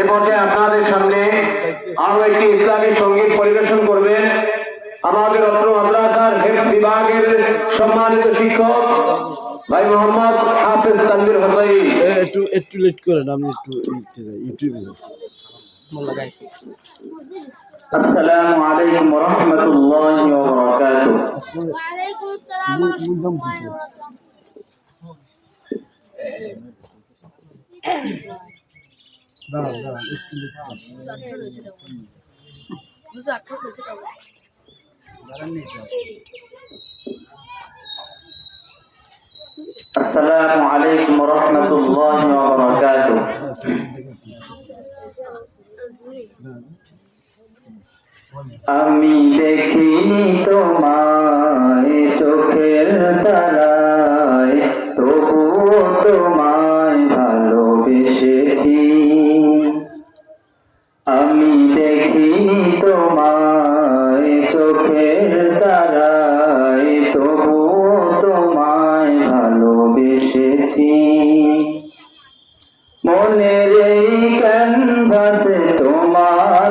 এ পর্যায়ে আপনাদের সামনে আরও একটি ইসলামী সংগীত পরিবেশন করবেন। আমাদের অত্র মাদ্রাসার হেফ বিভাগের সম্মানিত শিক্ষক ভাই মোহাম্মদ হাফিজ তানভীর হোসাইন। একটু একটু লেট করেন আমি একটু ইউটিউবে আসসালামু আলাইকুম ওয়া রাহমাতুল্লাহি ওয়া বারাকাতুহু ওয়ালাইকুম আসসালাম ওয়া রাহমাতুল্লাহি ওয়া বারাকাতুহু দাঁড়ান দাঁড়ান একটু দুশো আঠারো আসসালামু আলাইকুম ওয়া রাহমাতুল্লাহি ওয়া বারাকাতুহু আমি দেখিনি তোমায় চোখের তারায় চোখের তারাই তবুও তোমায় ভালোবেসেছি। মনের এই ক্যানভাসে তোমার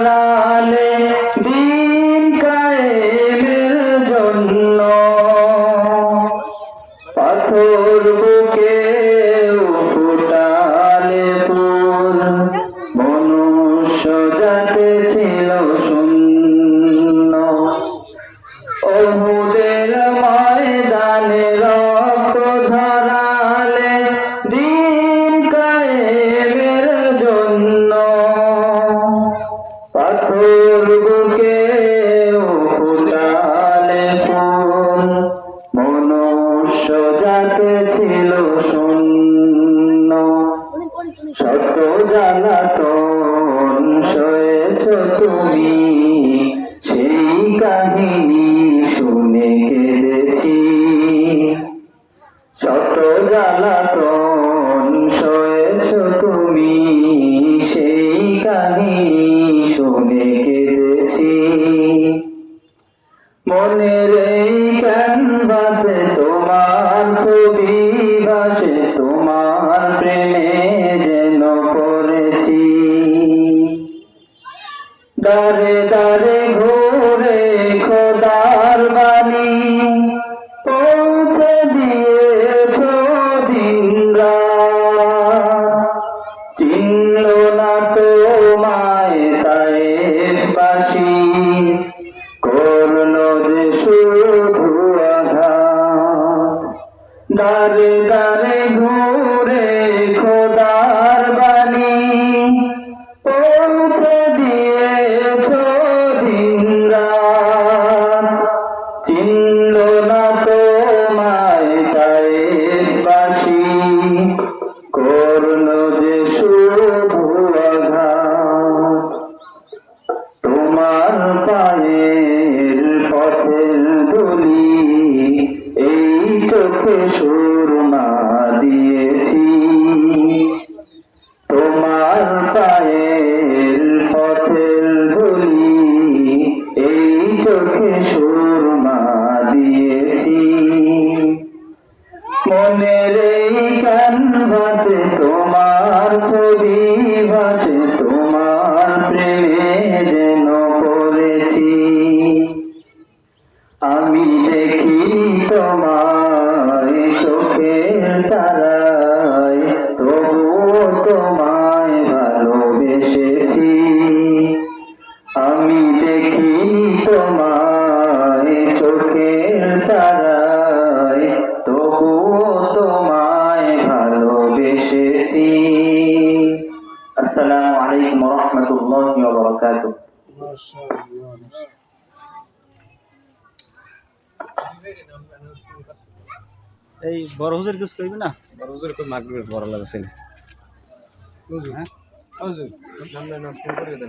ঝরালে দিন কায়েমের জন্য। পাথর বুকে ফুটালে তোর মনুষ্য যাতে ছিল শূন্য। অহুদের বুকে ফুটালে ফুল মনুষ্য যাতে ছিল শূন্য। সত্য তুমি সেই কাহিনী ছবি তোমার প্রেমে যেন পড়েছি। দারে দারে ঘুরে খোদার দারে দারে ঘুরে খোদার বাণী পৌঁছে দিয়েছ চিনল না তোমায় তাই বাসি যে তোমার পায়ের পথের এই চোখে মনের ক্যানভাসে তোমার ছবি ভাসে তোমার প্রেমে যেন পড়েছি। আমি দেখি তোমায় চোখের তারায়, তবুও তোমায় ভালোবেসেছি। আমি দেখি তোমায় আসসালামু عليكم ورحمة الله وبركاته এই বড় হুজুর কিছু কইবি না? বড় হুজুর কই মাগরিবের বড় লাগছে হ্যাঁ? হুজুর সামনে নাচ করে দেন।